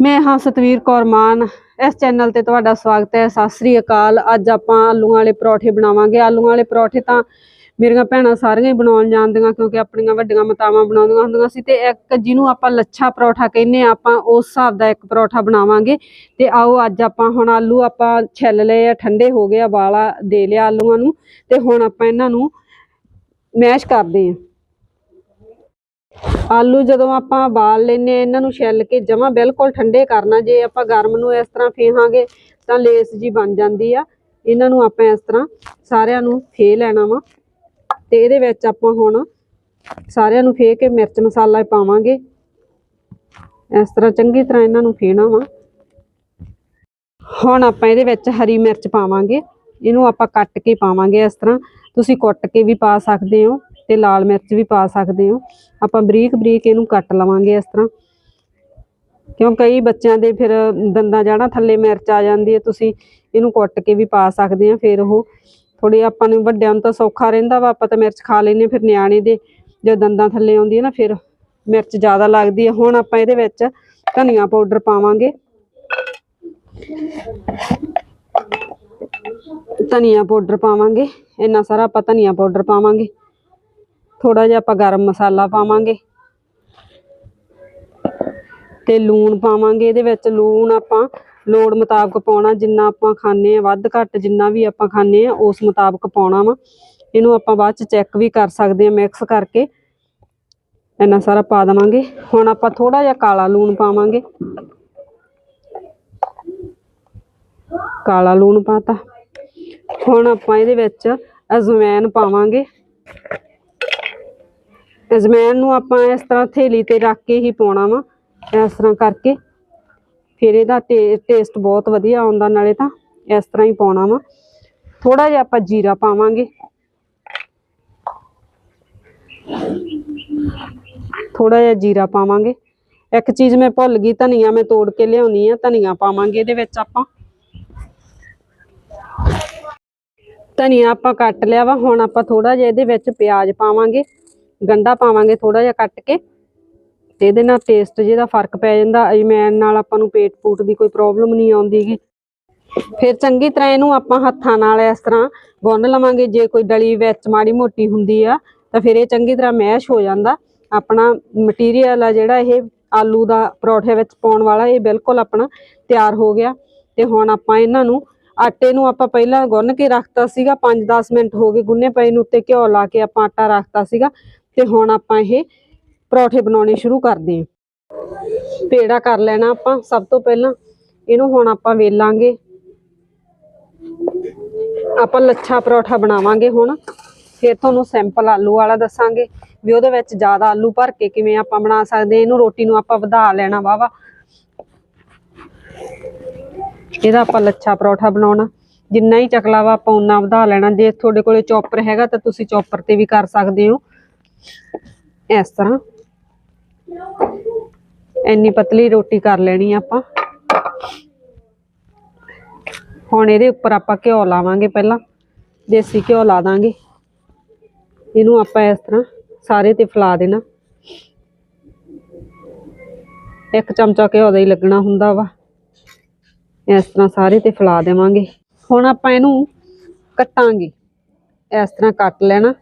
ਮੈਂ ਹਾਂ ਸਤਵੀਰ ਕੌਰ ਮਾਨ। ਇਸ ਚੈਨਲ ਤੇ ਤੁਹਾਡਾ ਸਵਾਗਤ ਹੈ। ਸਤਿ ਸ੍ਰੀ ਅਕਾਲ। ਅੱਜ ਆਪਾਂ ਆਲੂਆਂ ਵਾਲੇ ਪਰੌਠੇ ਬਣਾਵਾਂਗੇ। ਆਲੂਆਂ ਵਾਲੇ ਪਰੌਠੇ ਤਾਂ ਮੇਰੀਆਂ ਭੈਣਾਂ ਸਾਰੀਆਂ ਹੀ ਬਣਾਉਣ ਜਾਣਦੀਆਂ ਕਿਉਂਕਿ ਆਪਣੀਆਂ ਵੱਡੀਆਂ ਮਾਤਾਵਾਂ ਬਣਾਉਂਦੀਆਂ ਹੁੰਦੀਆਂ ਸੀ ਤੇ ਇੱਕ ਜਿਹਨੂੰ ਆਪਾਂ ਲੱਛਾ ਪਰੌਠਾ ਕਹਿੰਦੇ ਆ ਆਪਾਂ ਉਸ ਹਿਸਾਬ ਦਾ ਇੱਕ ਪਰੌਠਾ ਬਣਾਵਾਂਗੇ। ਤੇ ਆਓ ਅੱਜ ਆਪਾਂ ਹੁਣ ਆਲੂ ਆਪਾਂ ਛਿੱਲ ਲਏ ਆ, ਠੰਡੇ ਹੋ ਗਏ ਆ, ਵਾਲਾ ਦੇ ਲਿਆ ਆਲੂਆਂ ਨੂੰ। ਤੇ ਹੁਣ ਆਪਾਂ ਇਹਨਾਂ ਨੂੰ ਮੈਸ਼ ਕਰਦੇ ਆ ਆਲੂ ਜਦੋਂ ਆਪਾਂ ਬਾਲ ਲੈਨੇ ਆ ਇਹਨਾਂ ਨੂੰ ਛਿੱਲ ਕੇ ਜਮਾ ਬਿਲਕੁਲ ਠੰਡੇ ਕਰਨਾ। ਜੇ ਆਪਾਂ ਗਰਮ ਨੂੰ ਇਸ ਤਰ੍ਹਾਂ ਫੇਹਾਂਗੇ, ਤਾਂ ਲੇਸ ਜੀ ਬਣ ਜਾਂਦੀ ਆ। ਇਹਨਾਂ ਨੂੰ ਆਪਾਂ ਇਸ ਤਰ੍ਹਾਂ ਸਾਰਿਆਂ ਨੂੰ ਫੇ ਲੈਣਾ ਵਾ। ਤੇ ਇਹਦੇ ਵਿੱਚ ਆਪਾਂ ਹੁਣ ਸਾਰਿਆਂ ਨੂੰ ਫੇ ਕੇ ਮਿਰਚ ਮਸਾਲਾ ਪਾਵਾਂਗੇ। ਇਸ ਤਰ੍ਹਾਂ ਚੰਗੀ ਤਰ੍ਹਾਂ ਇਹਨਾਂ ਨੂੰ ਫੇਣਾ ਵਾ। ਹੁਣ ਆਪਾਂ ਇਹਦੇ ਵਿੱਚ ਹਰੀ ਮਿਰਚ ਪਾਵਾਂਗੇ। ਇਹਨੂੰ ਆਪਾਂ ਕੱਟ ਕੇ ਪਾਵਾਂਗੇ ਇਸ ਤਰ੍ਹਾਂ। ਤੁਸੀਂ ਕੁੱਟ ਕੇ ਵੀ ਪਾ ਸਕਦੇ ਹੋ। ਤੇ ਲਾਲ ਮਿਰਚ ਵੀ ਪਾ ਸਕਦੇ ਹੋ। ਆਪਾਂ ਬਰੀਕ ਬਰੀਕ ਇਹਨੂੰ ਕੱਟ ਲਵਾਂਗੇ ਇਸ ਤਰ੍ਹਾਂ। ਕਿਉਂ ਕਈ ਬੱਚਿਆਂ ਦੇ ਫਿਰ ਦੰਦਾਂ ਜਾਣਾ ਥੱਲੇ ਮਿਰਚ ਆ ਜਾਂਦੀ ਹੈ, ਤੁਸੀਂ ਇਹਨੂੰ ਕੁੱਟ ਕੇ ਵੀ ਪਾ ਸਕਦੇ ਆ ਫਿਰ ਉਹ। ਥੋੜੀ ਆਪਾਂ ਨੂੰ ਵੱਡਿਆਂ ਨੂੰ ਤਾਂ ਸੌਖਾ ਰਹਿੰਦਾ ਵਾ, ਆਪਾਂ ਤਾਂ ਮਿਰਚ ਖਾ ਲੈਨੇ ਫਿਰ ਨਿਆਣੇ ਦੇ। ਜੇ ਦੰਦਾਂ ਥੱਲੇ ਆਉਂਦੀ ਹੈ ਨਾ ਫਿਰ ਮਿਰਚ ਜ਼ਿਆਦਾ ਲੱਗਦੀ ਹੈ। ਹੁਣ ਆਪਾਂ ਇਹਦੇ ਵਿੱਚ ਧਨੀਆ ਪਾਊਡਰ ਪਾਵਾਂਗੇ। ਧਨੀਆ ਪਾਊਡਰ ਪਾਵਾਂਗੇ। ਇੰਨਾ ਸਾਰਾ ਆਪਾਂ ਧਨੀਆ ਪਾਊਡਰ ਪਾਵਾਂਗੇ। ਥੋੜਾ ਜਿਹਾ ਆਪਾਂ ਗਰਮ ਮਸਾਲਾ ਪਾਵਾਂਗੇ ਤੇ ਲੂਣ ਪਾਵਾਂਗੇ। ਇਹਦੇ ਵਿੱਚ ਲੂਣ ਆਪਾਂ ਲੋੜ ਮੁਤਾਬਕ ਪਾਉਣਾ, ਜਿੰਨਾ ਆਪਾਂ ਖਾਣੇ ਆ ਵੱਧ ਘੱਟ ਜਿੰਨਾ ਵੀ ਆਪਾਂ ਖਾਣੇ ਆ ਉਸ ਮੁਤਾਬਕ ਪਾਉਣਾ ਵਾ। ਇਹਨੂੰ ਆਪਾਂ ਬਾਅਦ ਚ ਚੈੱਕ ਵੀ ਕਰ ਸਕਦੇ ਆ ਮਿਕਸ ਕਰਕੇ। ਇੰਨਾ ਸਾਰਾ ਪਾ ਦੇਵਾਂਗੇ। ਹੁਣ ਆਪਾਂ ਥੋੜਾ ਜਿਹਾ ਕਾਲਾ ਲੂਣ ਪਾਵਾਂਗੇ। ਕਾਲਾ ਲੂਣ ਪਾਤਾ। ਹੁਣ ਆਪਾਂ ਇਹਦੇ ਵਿੱਚ ਅਜਵਾਇਨ ਪਾਵਾਂਗੇ। ਅਜਵਾਇਨ ਨੂੰ ਆਪਾਂ ਇਸ ਤਰ੍ਹਾਂ ਥੇਲੀ ਤੇ ਰੱਖ ਕੇ ਹੀ ਪਾਉਣਾ ਵਾ, ਇਸ ਤਰ੍ਹਾਂ ਕਰਕੇ। ਫਿਰ ਇਹਦਾ ਟੇਸਟ ਬਹੁਤ ਵਧੀਆ ਆਉਂਦਾ, ਨਾਲੇ ਤਾਂ ਇਸ ਤਰ੍ਹਾਂ ਹੀ ਪਾਉਣਾ ਵਾ। ਥੋੜਾ ਜਿਹਾ ਆਪਾਂ ਜੀਰਾ ਪਾਵਾਂਗੇ। ਥੋੜਾ ਜਿਹਾ ਜੀਰਾ ਪਾਵਾਂਗੇ। ਇੱਕ ਚੀਜ਼ ਮੈਂ ਭੁੱਲ ਗਈ, ਧਨੀਆ ਮੈਂ ਤੋੜ ਕੇ ਲਿਆਉਣੀ ਆ, ਧਨੀਆ ਪਾਵਾਂਗੇ ਇਹਦੇ ਵਿੱਚ ਆਪਾਂ। ਧਨੀਆ ਆਪਾਂ ਕੱਟ ਲਿਆ ਵਾ, ਹੁਣ ਆਪਾਂ ਥੋੜਾ ਜਿਹਾ ਇਹਦੇ ਵਿੱਚ ਪਿਆਜ਼ ਪਾਵਾਂਗੇ। ਗੰਡਾ ਪਾਵਾਂਗੇ ਥੋੜਾ ਜਿਹਾ ਕੱਟ ਕੇ ਤੇ ਇਹਦੇ ਨਾਲ ਟੇਸਟ ਜਿਹਦਾ ਫ਼ਰਕ ਪੈ ਜਾਂਦਾ, ਅਜਮੈਨ ਨਾਲ ਆਪਾਂ ਨੂੰ ਪੇਟ ਪੂਟ ਦੀ ਕੋਈ ਪ੍ਰੋਬਲਮ ਨਹੀਂ ਆਉਂਦੀਗੀ ਫਿਰ ਚੰਗੀ ਤਰ੍ਹਾਂ ਇਹਨੂੰ ਆਪਾਂ ਹੱਥਾਂ ਨਾਲ ਇਸ ਤਰ੍ਹਾਂ ਗੁੰਨ ਲਵਾਂਗੇ, ਜੇ ਕੋਈ ਡਲੀ ਵਿੱਚ ਮਾੜੀ ਮੋਟੀ ਹੁੰਦੀ ਆ, ਤਾਂ ਫਿਰ ਇਹ ਚੰਗੀ ਤਰ੍ਹਾਂ ਮੈਸ਼ ਹੋ ਜਾਂਦਾ। ਆਪਣਾ ਮਟੀਰੀਅਲ ਆ ਜਿਹੜਾ ਇਹ ਆਲੂ ਦਾ ਪਰੌਠੇ ਵਿੱਚ ਪਾਉਣ ਵਾਲਾ, ਇਹ ਬਿਲਕੁਲ ਆਪਣਾ ਤਿਆਰ ਹੋ ਗਿਆ। ਤੇ ਹੁਣ ਆਪਾਂ ਇਹਨਾਂ ਨੂੰ ਆਟੇ ਨੂੰ ਆਪਾਂ ਪਹਿਲਾਂ ਗੁੰਨ ਕੇ ਰੱਖਤਾ ਸੀਗਾ 5-10 ਮਿੰਟ ਹੋ ਗਏ ਗੁੰਨੇ ਪਏ ਨੂੰ ਉੱਤੇ ਘਿਓ ਲਾ ਕੇ ਆਪਾਂ ਆਟਾ ਰੱਖਤਾ ਸੀਗਾ। ਤੇ ਹੁਣ ਆਪਾਂ ਇਹ ਪਰੌਠੇ ਬਣਾਉਣੇ ਸ਼ੁਰੂ ਕਰਦੇ ਹਾਂ। ਪੇੜਾ ਕਰ ਲੈਣਾ ਆਪਾਂ ਸਭ ਤੋਂ ਪਹਿਲਾਂ। ਇਹਨੂੰ ਹੁਣ ਆਪਾਂ ਵੇਲਾਂਗੇ। ਆਪਾਂ ਲੱਛਾ ਪਰੌਠਾ ਬਣਾਵਾਂਗੇ ਹੁਣ। ਫਿਰ ਤੁਹਾਨੂੰ ਸਿੰਪਲ ਆਲੂ ਵਾਲਾ ਦੱਸਾਂਗੇ। ਵੀ ਉਹਦੇ ਵਿੱਚ ਜ਼ਿਆਦਾ ਆਲੂ ਭਰ ਕੇ ਕਿਵੇਂ ਆਪਾਂ ਬਣਾ ਸਕਦੇ ਹਾਂ। ਇਹਨੂੰ ਰੋਟੀ ਨੂੰ ਆਪਾਂ ਵਧਾ ਲੈਣਾ ਵਾਵਾ ਇਹਦਾ ਆਪਾਂ ਲੱਛਾ ਪਰੌਠਾ ਬਣਾਉਣਾ। ਜਿੰਨਾ ਹੀ ਚਕਲਾ ਵਾ ਆਪਾਂ ਉਨਾ ਵਧਾ ਲੈਣਾ। ਜੇ ਤੁਹਾਡੇ ਕੋਲੇ ਚੌਪਰ ਹੈਗਾ ਤਾਂ ਤੁਸੀਂ ਚੌਪਰ ਤੇ ਵੀ ਕਰ ਸਕਦੇ ਹੋ। ਇਸ ਤਰ੍ਹਾਂ। ਇੰਨੀ ਪਤਲੀ ਰੋਟੀ ਕਰ ਲੈਣੀ ਆਪਾਂ। ਹੁਣ ਇਹਦੇ ਉੱਪਰ ਆਪਾਂ ਘਿਓ ਲਾਵਾਂਗੇ ਪਹਿਲਾਂ। ਦੇਸੀ ਘਿਓ ਲਾ ਦਾਂਗੇ। ਇਹਨੂੰ ਆਪਾਂ ਇਸ ਤਰ੍ਹਾਂ ਸਾਰੇ ਤੇ ਫੈਲਾ ਦੇਣਾ। ਇੱਕ ਚਮਚਾ ਘਿਓ ਦਾ ਹੀ ਲੱਗਣਾ ਹੁੰਦਾ ਵਾ। ਇਸ ਤਰ੍ਹਾਂ ਸਾਰੇ ਤੇ ਫਲਾ ਦੇਵਾਂਗੇ। ਹੁਣ ਆਪਾਂ ਇਹਨੂੰ ਕੱਟਾਂਗੇ। ਇਸ ਤਰ੍ਹਾਂ ਕੱਟ ਲੈਣਾ।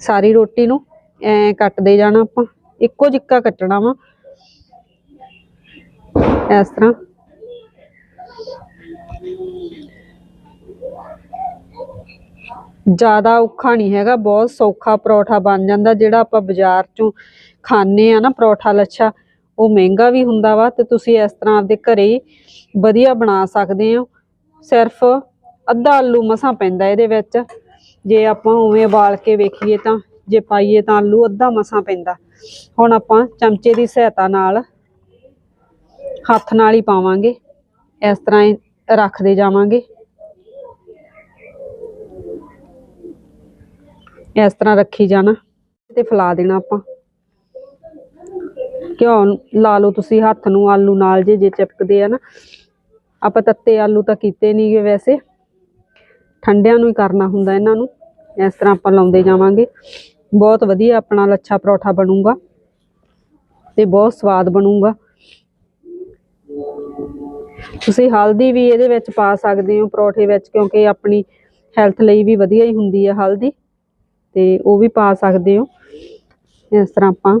ਸਾਰੀ ਰੋਟੀ ਨੂੰ ਐ ਕੱਟਦੇ ਜਾਣਾ ਆਪਾਂ। ਇੱਕੋ ਜਿੱਕਾ ਕੱਟਣਾ ਵਾ। ਇਸ ਤਰ੍ਹਾਂ। ਜ਼ਿਆਦਾ ਔਖਾ ਨਹੀਂ ਹੈਗਾ, ਬਹੁਤ ਸੌਖਾ ਪਰੌਠਾ ਬਣ ਜਾਂਦਾ, ਜਿਹੜਾ ਆਪਾਂ ਬਾਜ਼ਾਰ ਚੋਂ ਖਾਣੇ ਆ ਨਾ ਪਰੌਠਾ ਲੱਛਾ, ਉਹ ਮਹਿੰਗਾ ਵੀ ਹੁੰਦਾ ਵਾ ਤੇ ਤੁਸੀਂ ਇਸ ਤਰ੍ਹਾਂ ਆਪਦੇ ਘਰੇ ਵਧੀਆ ਬਣਾ ਸਕਦੇ ਹੋ। ਸਿਰਫ ਅੱਧਾ ਆਲੂ ਮਸਾਂ ਪੈਂਦਾ ਇਹਦੇ ਵਿੱਚ। ਜੇ ਆਪਾਂ ਉਵੇਂ ਉਬਾਲ ਕੇ ਵੇਖੀਏ ਤਾਂ, ਜੇ ਪਾਈਏ ਤਾਂ ਆਲੂ ਅੱਧਾ ਮਸਾਂ ਪੈਂਦਾ। ਹੁਣ ਆਪਾਂ ਚਮਚੇ ਦੀ ਸਹਾਇਤਾ ਨਾਲ ਹੱਥ ਨਾਲ ਹੀ ਪਾਵਾਂਗੇ। ਇਸ ਤਰ੍ਹਾਂ ਹੀ ਰੱਖਦੇ ਜਾਵਾਂਗੇ। ਇਸ ਤਰ੍ਹਾਂ ਰੱਖੀ ਜਾਣਾ ਤੇ ਫੈਲਾ ਦੇਣਾ ਆਪਾਂ। ਘਿਓ ਲਾ ਲਓ ਤੁਸੀਂ ਹੱਥ ਨੂੰ, ਆਲੂ ਨਾਲ ਜੇ ਜੇ ਚਿਪਕਦੇ ਆ ਨਾ। ਆਪਾਂ ਤੱਤੇ ਆਲੂ ਤਾਂ ਕੀਤੇ ਨਹੀਂਗੇ ਵੈਸੇ। ਠੰਡਿਆਂ ਨੂੰ ਹੀ ਕਰਨਾ ਹੁੰਦਾ ਇਹਨਾਂ ਨੂੰ। ਇਸ ਤਰ੍ਹਾਂ ਆਪਾਂ ਲਾਉਂਦੇ ਜਾਵਾਂਗੇ। ਬਹੁਤ ਵਧੀਆ ਆਪਣਾ ਲੱਛਾ ਪਰੌਠਾ ਬਣੂਗਾ ਤੇ ਬਹੁਤ ਸਵਾਦ ਬਣੂਗਾ। ਤੁਸੀਂ ਹਲਦੀ ਵੀ ਇਹਦੇ ਵਿੱਚ ਪਾ ਸਕਦੇ ਹੋ ਪਰੌਠੇ ਵਿੱਚ, ਕਿਉਂਕਿ ਆਪਣੀ ਹੈਲਥ ਲਈ ਵੀ ਵਧੀਆ ਹੀ ਹੁੰਦੀ ਹੈ ਹਲਦੀ, ਤੇ ਉਹ ਵੀ ਪਾ ਸਕਦੇ ਹੋ। ਇਸ ਤਰ੍ਹਾਂ ਆਪਾਂ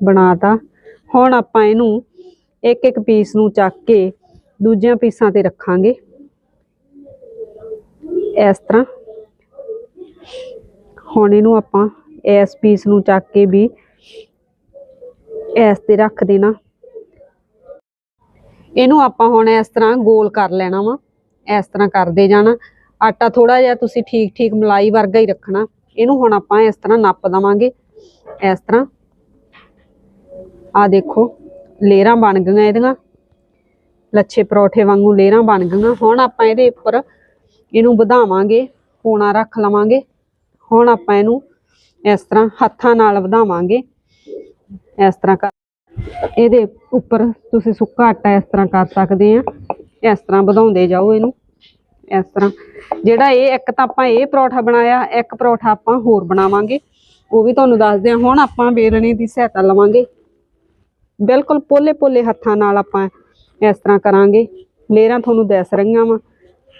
ਬਣਾਤਾ ਹੁਣ ਆਪਾਂ ਇਹਨੂੰ ਇੱਕ ਇੱਕ ਪੀਸ ਨੂੰ ਚੱਕ ਕੇ ਦੂਜਿਆਂ ਪੀਸਾਂ ਤੇ ਰੱਖਾਂਗੇ। ਇਸ ਤਰ੍ਹਾਂ ਹੁਣ ਇਹਨੂੰ ਆਪਾਂ ਇਸ ਪੀਸ ਨੂੰ ਚੱਕ ਕੇ ਵੀ ਇਸ ਤੇ ਰੱਖ ਦੇਣਾ। ਇਹਨੂੰ ਆਪਾਂ ਹੁਣ ਇਸ ਤਰ੍ਹਾਂ ਗੋਲ ਕਰ ਲੈਣਾ ਵਾ। ਇਸ ਤਰ੍ਹਾਂ ਕਰਦੇ ਜਾਣਾ। ਆਟਾ ਥੋੜਾ ਜਿਹਾ ਤੁਸੀਂ ਠੀਕ ਠੀਕ ਮਲਾਈ ਵਰਗਾ ਹੀ ਰੱਖਣਾ। ਇਹਨੂੰ ਹੁਣ ਆਪਾਂ ਇਸ ਤਰ੍ਹਾਂ ਨੱਪ ਦਵਾਂਗੇ। ਇਸ ਤਰ੍ਹਾਂ। ਆ ਦੇਖੋ ਲੇਅਰਾਂ ਬਣ ਗਈਆਂ ਇਹਦੀਆਂ। ਲੱਛੇ ਪਰੌਠੇ ਵਾਂਗੂ ਲੇਰਾਂ ਬਣ ਗਈਆਂ। ਹੁਣ ਆਪਾਂ ਇਹਦੇ ਉੱਪਰ ਇਹਨੂੰ ਵਧਾਵਾਂਗੇ ਕੋਣਾ ਰੱਖ ਲਵਾਂਗੇ। ਹੁਣ ਆਪਾਂ ਇਹਨੂੰ ਇਸ ਤਰ੍ਹਾਂ ਹੱਥਾਂ ਨਾਲ ਵਧਾਵਾਂਗੇ। ਇਸ ਤਰ੍ਹਾਂ ਕਰ ਇਹਦੇ ਉੱਪਰ ਤੁਸੀਂ ਸੁੱਕਾ ਆਟਾ ਇਸ ਤਰ੍ਹਾਂ ਕਰ ਸਕਦੇ ਆ। ਇਸ ਤਰ੍ਹਾਂ ਵਧਾਉਂਦੇ ਜਾਓ ਇਹਨੂੰ। ਇਸ ਤਰ੍ਹਾਂ। ਜਿਹੜਾ ਇਹ ਇੱਕ ਤਾਂ ਆਪਾਂ ਇਹ ਪਰੌਠਾ ਬਣਾਇਆ, ਇੱਕ ਪਰੌਠਾ ਆਪਾਂ ਹੋਰ ਬਣਾਵਾਂਗੇ। ਉਹ ਵੀ ਤੁਹਾਨੂੰ ਦੱਸਦੇ ਆ। ਹੁਣ ਆਪਾਂ ਵੇਲਣੇ ਦੀ ਸਹਾਇਤਾ ਲਵਾਂਗੇ। ਬਿਲਕੁਲ ਪੋਲੇ ਪੋਲੇ ਹੱਥਾਂ ਨਾਲ ਆਪਾਂ ਇਸ ਤਰ੍ਹਾਂ ਕਰਾਂਗੇ। ਲੇਅਰਾਂ ਤੁਹਾਨੂੰ ਦੱਸ ਰਹੀਆਂ ਵਾ।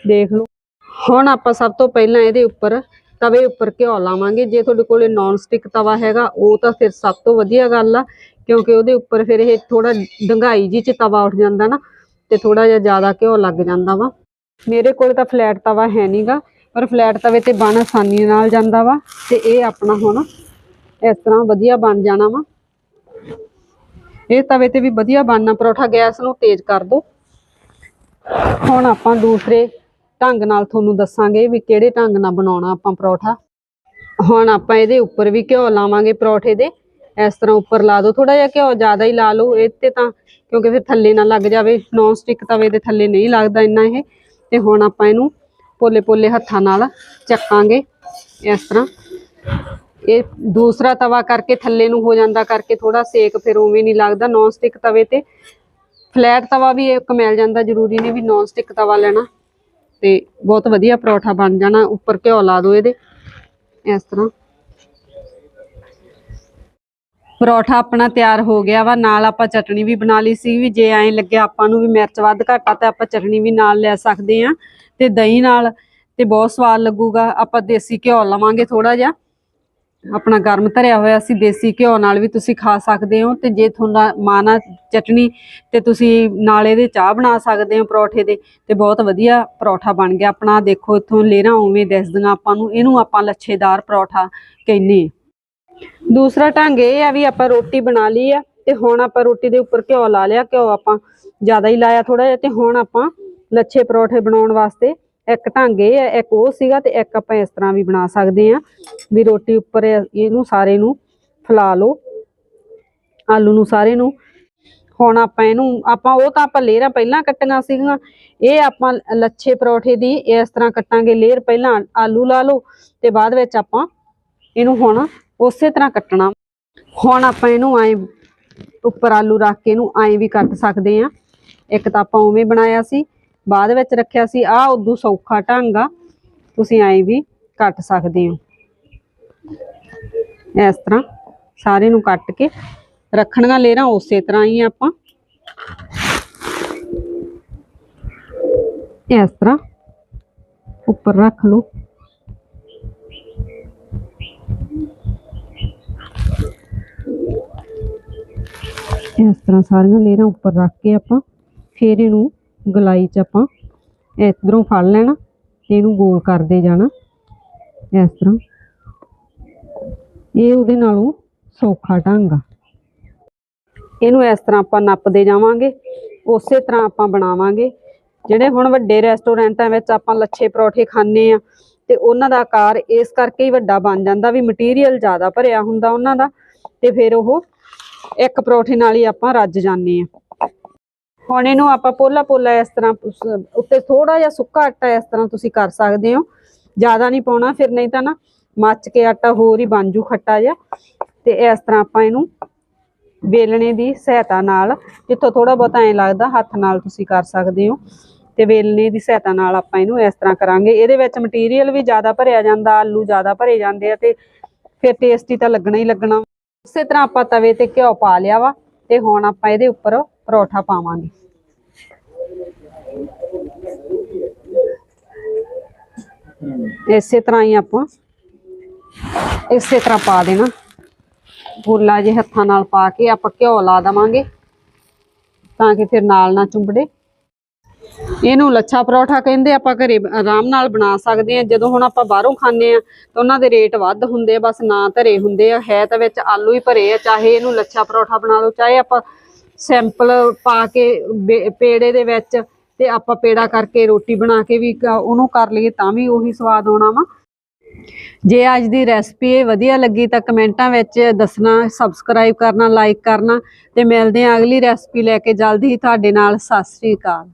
ਦੇਖ ਲਓ। ਹੁਣ ਆਪਾਂ ਸਭ ਤੋਂ ਪਹਿਲਾਂ ਇਹਦੇ ਉੱਪਰ ਤਵੇ ਉੱਪਰ ਘਿਓ ਲਾਵਾਂਗੇ। ਜੇ ਤੁਹਾਡੇ ਕੋਲੇ ਨੌਨ ਸਟਿਕ ਤਵਾ ਹੈਗਾ, ਉਹ ਤਾਂ ਫਿਰ ਸਭ ਤੋਂ ਵਧੀਆ ਗੱਲ ਆ, ਕਿਉਂਕਿ ਉਹਦੇ ਉੱਪਰ ਫਿਰ ਇਹ ਥੋੜਾ ਡੰਗਾਈ ਜੀ ਚ ਤਵਾ ਉੱਠ ਜਾਂਦਾ ਨਾ, ਤੇ ਥੋੜਾ ਜਿਹਾ ਜ਼ਿਆਦਾ ਘਿਓ ਲੱਗ ਜਾਂਦਾ ਵਾ। ਮੇਰੇ ਕੋਲ ਤਾਂ ਫਲੈਟ ਤਵਾ ਹੈ ਨਹੀਂਗਾ ਪਰ ਫਲੈਟ ਤਵੇ ਤੇ ਬਣ ਆਸਾਨੀ ਨਾਲ ਜਾਂਦਾ ਵਾ, ਤੇ ਇਹ ਆਪਣਾ ਹੁਣ ਇਸ ਤਰ੍ਹਾਂ ਵਧੀਆ ਬਣ ਜਾਣਾ ਵਾ। ਇਹ ਤਵੇ ਤੇ ਵੀ ਵਧੀਆ ਬਣਨਾ, ਪਰੌਠਾ ਗੈਸ ਨੂੰ ਤੇਜ਼ ਕਰ ਦਿਓ ਹੁਣ ਆਪਾਂ ਦੂਸਰੇ ਢੰਗ ਨਾਲ ਤੁਹਾਨੂੰ ਦੱਸਾਂਗੇ ਵੀ ਕਿਹੜੇ ਢੰਗ ਨਾਲ ਬਣਾਉਣਾ ਆਪਾਂ ਪਰੌਠਾ। ਹੁਣ ਆਪਾਂ ਇਹਦੇ ਉੱਪਰ ਵੀ ਘਿਓ ਲਾਵਾਂਗੇ ਪਰੌਠੇ ਦੇ। ਇਸ ਤਰ੍ਹਾਂ ਉੱਪਰ ਲਾ ਦਿਓ ਥੋੜਾ ਜਿਹਾ ਘਿਓ ਜ਼ਿਆਦਾ ਹੀ ਲਾ ਲਓ ਇਹ ਤੇ ਤਾਂ, ਕਿਉਂਕਿ ਫਿਰ ਥੱਲੇ ਨਾ ਲੱਗ ਜਾਵੇ ਨੌਨ ਸਟਿਕ ਤਵੇ ਦੇ ਥੱਲੇ ਨਹੀਂ ਲੱਗਦਾ ਇੰਨਾ ਇਹ। ਤੇ ਹੁਣ ਆਪਾਂ ਇਹਨੂੰ ਪੋਲੇ ਪੋਲੇ ਹੱਥਾਂ ਨਾਲ ਚੱਕਾਂਗੇ ਇਸ ਤਰ੍ਹਾਂ। ਇਹ ਦੂਸਰਾ ਤਵਾ ਕਰਕੇ ਥੱਲੇ ਨੂੰ ਹੋ ਜਾਂਦਾ ਕਰਕੇ ਥੋੜਾ ਸੇਕ ਫਿਰ ਉਵੇਂ ਨਹੀਂ ਲੱਗਦਾ ਨੌਨ ਸਟਿਕ ਤਵੇ ਤੇ। ਫਲੈਟ ਤਵਾ ਵੀ ਇੱਕ ਮਿਲ ਜਾਂਦਾ, ਜ਼ਰੂਰੀ ਨਹੀਂ ਵੀ ਨੌਨ ਸਟਿਕ ਤਵਾ ਲੈਣਾ। ਤੇ ਬਹੁਤ ਵਧੀਆ ਪਰੌਠਾ ਬਣ ਜਾਣਾ, ਉੱਪਰ ਘਿਓ ਲਾ ਦਿਓ ਇਹਦੇ। ਇਸ ਤਰ੍ਹਾਂ। ਪਰੌਠਾ ਆਪਣਾ ਤਿਆਰ ਹੋ ਗਿਆ ਵਾ, ਨਾਲ ਆਪਾਂ ਚਟਣੀ ਵੀ ਬਣਾ ਲਈ ਸੀ ਵੀ ਜੇ ਐਂ ਲੱਗਿਆ ਆਪਾਂ ਨੂੰ ਵੀ ਮਿਰਚ ਵੱਧ ਘੱਟ ਆ ਤਾਂ ਆਪਾਂ ਚਟਣੀ ਵੀ ਨਾਲ ਲੈ ਸਕਦੇ ਆ। ਤੇ ਦਹੀਂ ਨਾਲ ਤੇ ਬਹੁਤ ਸਵਾਦ ਲੱਗੂਗਾ, ਆਪਾਂ ਦੇਸੀ ਘਿਓ ਲਵਾਂਗੇ ਥੋੜਾ ਜਿਹਾ। ਆਪਣਾ ਗਰਮ ਧਰਿਆ ਹੋਇਆ ਸੀ, ਦੇਸੀ ਘਿਓ ਨਾਲ ਵੀ ਤੁਸੀਂ ਖਾ ਸਕਦੇ ਹੋ ਤੇ ਜੇ ਤੁਹਾਡਾ ਮਾਨਾ ਚਟਣੀ ਤੇ ਤੁਸੀਂ ਨਾਲ ਇਹਦੇ ਚਾਹ ਬਣਾ ਸਕਦੇ ਹੋ ਪਰੌਠੇ ਦੇ, ਤੇ ਬਹੁਤ ਵਧੀਆ ਪਰੌਠਾ ਬਣ ਗਿਆ। ਆਪਣਾ ਦੇਖੋ ਇੱਥੋਂ ਲੇਰਾ ਉਵੇਂ ਦਿਸਦੀਆਂ ਆਪਾਂ ਨੂੰ, ਇਹਨੂੰ ਆਪਾਂ ਲੱਛੇਦਾਰ ਪਰੌਠਾ ਕਹਿੰਦੇ ਦੂਸਰਾ ਢੰਗ ਇਹ ਆ ਵੀ ਆਪਾਂ ਰੋਟੀ ਬਣਾ ਲਈ ਆ, ਤੇ ਹੁਣ ਆਪਾਂ ਰੋਟੀ ਦੇ ਉੱਪਰ ਘਿਓ ਲਾ ਲਿਆ, ਘਿਓ ਆਪਾਂ ਜ਼ਿਆਦਾ ਹੀ ਲਾਇਆ ਥੋੜਾ ਜਿਹਾ, ਤੇ ਹੁਣ ਆਪਾਂ ਲੱਛੇ ਪਰੌਠੇ ਬਣਾਉਣ ਵਾਸਤੇ ਇੱਕ ਢੰਗ ਇਹ ਹੈ, ਇੱਕ ਉਹ ਸੀਗਾ ਤੇ ਇੱਕ ਆਪਾਂ ਇਸ ਤਰ੍ਹਾਂ ਵੀ ਬਣਾ ਸਕਦੇ ਆ ਵੀ ਰੋਟੀ ਉੱਪਰ ਇਹਨੂੰ ਸਾਰੇ ਨੂੰ ਫੈਲਾ ਲਓ, ਆਲੂ ਨੂੰ ਸਾਰੇ ਨੂੰ। ਹੁਣ ਆਪਾਂ ਇਹਨੂੰ, ਆਪਾਂ ਉਹ ਤਾਂ ਆਪਾਂ ਲੇਅਰਾਂ ਪਹਿਲਾਂ ਕੱਟੀਆਂ ਸੀਗੀਆਂ, ਇਹ ਆਪਾਂ ਲੱਛੇ ਪਰੌਠੇ ਦੀ ਇਸ ਤਰ੍ਹਾਂ ਕੱਟਾਂਗੇ, ਲੇਅਰ ਪਹਿਲਾਂ ਆਲੂ ਲਾ ਲਓ ਤੇ ਬਾਅਦ ਵਿੱਚ ਆਪਾਂ ਇਹਨੂੰ ਹੁਣ ਉਸੇ ਤਰ੍ਹਾਂ ਕੱਟਣਾ। ਹੁਣ ਆਪਾਂ ਇਹਨੂੰ ਐ ਉੱਪਰ ਆਲੂ ਰੱਖ ਕੇ ਇਹਨੂੰ ਐ ਵੀ ਕੱਟ ਸਕਦੇ ਆ ਇੱਕ ਤਾਂ ਆਪਾਂ ਉਵੇਂ ਬਣਾਇਆ ਸੀ ਬਾਅਦ ਵਿੱਚ ਰੱਖਿਆ ਸੀ ਆ ਉਦੋਂ ਸੌਖਾ ਢੰਗ ਆ, ਤੁਸੀਂ ਐ ਵੀ ਕੱਟ ਸਕਦੇ ਹੋ। ਇਸ ਤਰ੍ਹਾਂ ਸਾਰੇ ਨੂੰ ਕੱਟ ਕੇ ਰੱਖਣੀਆਂ ਲੇਰਾਂ ਉਸੇ ਤਰ੍ਹਾਂ ਹੀ ਆਪਾਂ। ਇਸ ਤਰ੍ਹਾਂ ਉੱਪਰ ਰੱਖ ਲਓ। ਇਸ ਤਰ੍ਹਾਂ ਸਾਰੀਆਂ ਲੇਰਾਂ ਉੱਪਰ ਰੱਖ ਕੇ ਆਪਾਂ ਫਿਰ ਇਹਨੂੰ ਗਲਾਈ 'ਚ ਆਪਾਂ ਇਧਰੋਂ ਫੜ ਲੈਣਾ ਤੇ ਇਹਨੂੰ ਗੋਲ ਕਰਦੇ ਜਾਣਾ ਇਸ ਤਰ੍ਹਾਂ। ਇਹ ਉਹਦੇ ਨਾਲੋਂ ਸੌਖਾ ਢੰਗ ਆ। ਇਹਨੂੰ ਇਸ ਤਰ੍ਹਾਂ ਆਪਾਂ ਨੱਪਦੇ ਜਾਵਾਂਗੇ, ਉਸੇ ਤਰ੍ਹਾਂ ਆਪਾਂ ਬਣਾਵਾਂਗੇ। ਜਿਹੜੇ ਹੁਣ ਵੱਡੇ ਰੈਸਟੋਰੈਂਟਾਂ ਵਿੱਚ ਆਪਾਂ ਲੱਛੇ ਪਰੌਠੇ ਖਾਂਦੇ ਆ ਤੇ ਉਹਨਾਂ ਦਾ ਆਕਾਰ ਇਸ ਕਰਕੇ ਹੀ ਵੱਡਾ ਬਣ ਜਾਂਦਾ ਵੀ ਮਟੀਰੀਅਲ ਜ਼ਿਆਦਾ ਭਰਿਆ ਹੁੰਦਾ ਉਹਨਾਂ ਦਾ ਤੇ ਫਿਰ ਉਹ ਇੱਕ ਪਰੌਠੇ ਨਾਲ ਹੀ ਆਪਾਂ ਰੱਜ ਜਾਂਦੇ ਆ ਹੁਣ ਇਹਨੂੰ ਆਪਾਂ ਪੋਲਾ ਪੋਲਾ ਇਸ ਤਰ੍ਹਾਂ ਉੱਤੇ ਥੋੜਾ ਜਿਹਾ ਸੁੱਕਾ ਆਟਾ ਇਸ ਤਰ੍ਹਾਂ ਤੁਸੀਂ ਕਰ ਸਕਦੇ ਹੋ। ਜ਼ਿਆਦਾ ਨਹੀਂ ਪਾਉਣਾ, ਫਿਰ ਨਹੀਂ ਤਾਂ ਨਾ ਮੱਚ ਕੇ ਆਟਾ ਹੋਰ ਹੀ ਬਣ ਜੂ ਖੱਟਾ ਜਿਹਾ। ਤੇ ਇਸ ਤਰ੍ਹਾਂ ਆਪਾਂ ਇਹਨੂੰ ਵੇਲਣੇ ਦੀ ਸਹਾਇਤਾ ਨਾਲ, ਜਿੱਥੋਂ ਥੋੜਾ ਬਹੁਤਾ ਐਂ ਲੱਗਦਾ ਹੱਥ ਨਾਲ ਤੁਸੀਂ ਕਰ ਸਕਦੇ ਹੋ। ਤੇ ਵੇਲਣੇ ਦੀ ਸਹਾਇਤਾ ਨਾਲ ਆਪਾਂ ਇਹਨੂੰ ਇਸ ਤਰ੍ਹਾਂ ਕਰਾਂਗੇ। ਇਹਦੇ ਵਿੱਚ ਮਟੀਰੀਅਲ ਵੀ ਜ਼ਿਆਦਾ ਭਰਿਆ ਜਾਂਦਾ, ਆਲੂ ਜ਼ਿਆਦਾ ਭਰੇ ਜਾਂਦੇ ਆ ਤੇ ਫਿਰ ਟੇਸਟੀ ਤਾਂ ਲੱਗਣਾ ਹੀ ਲੱਗਣਾ। ਉਸੇ ਤਰ੍ਹਾਂ ਆਪਾਂ ਤਵੇ ਤੇ ਘਿਓ ਪਾ ਲਿਆ ਵਾ ਤੇ ਹੁਣ ਆਪਾਂ ਇਹਦੇ ਉੱਪਰ ਪਰੌਠਾ ਪਾਵਾਂਗੇ। ਇਸੇ ਤਰ੍ਹਾਂ ਹੀ ਆਪਾਂ, ਇਸੇ ਤਰ੍ਹਾਂ ਪਾ ਦੇਣਾ। ਗੋਲਾ ਜੇ ਹੱਥਾਂ ਨਾਲ ਪਾ ਕੇ ਆਪਾਂ ਘਿਓ ਲਾ ਦਵਾਂਗੇ, ਤਾਂ ਕਿ ਫਿਰ ਨਾਲ ਨਾ ਚੁੰਬੜੇ। ਇਹਨੂੰ ਲੱਛਾ ਪਰੌਠਾ ਕਹਿੰਦੇ ਆਪਾਂ ਘਰੇ ਆਰਾਮ ਨਾਲ ਬਣਾ ਸਕਦੇ ਆ ਜਦੋਂ ਹੁਣ ਆਪਾਂ ਬਾਹਰੋਂ ਖਾਂਦੇ ਆ ਤਾਂ ਉਹਨਾਂ ਦੇ ਰੇਟ ਵੱਧ ਹੁੰਦੇ ਆ, ਬਸ ਨਾ ਧਰੇ ਹੁੰਦੇ ਆ। ਹੈ ਤਾਂ ਵਿੱਚ ਆਲੂ ਹੀ ਭਰੇ ਆ, ਚਾਹੇ ਇਹਨੂੰ ਲੱਛਾ ਪਰੌਠਾ ਬਣਾ ਲਓ, ਚਾਹੇ ਆਪਾਂ ਸੈਂਪਲ ਪਾ ਕੇ ਬੇ- ਪੇੜੇ ਦੇ ਵਿੱਚ ਤੇ ਆਪਾਂ ਪੇੜਾ ਕਰਕੇ ਰੋਟੀ ਬਣਾ ਕੇ ਵੀ ਉਹਨੂੰ ਕਰ ਲਈਏ ਤਾਂ ਵੀ ਉਹੀ ਸਵਾਦ ਆਉਣਾ ਵਾ। ਜੇ ਅੱਜ ਦੀ ਰੈਸਪੀ ਇਹ ਵਧੀਆ ਲੱਗੀ ਤਾਂ ਕਮੈਂਟਾਂ ਵਿੱਚ ਦੱਸਣਾ, ਸਬਸਕ੍ਰਾਈਬ ਕਰਨਾ, ਲਾਈਕ ਕਰਨਾ ਤੇ ਮਿਲਦੇ ਹਾਂ ਅਗਲੀ ਰੈਸਪੀ ਲੈ ਕੇ। ਜਲਦੀ ਹੀ ਤੁਹਾਡੇ ਨਾਲ, ਸਤਿ ਸ੍ਰੀ ਅਕਾਲ।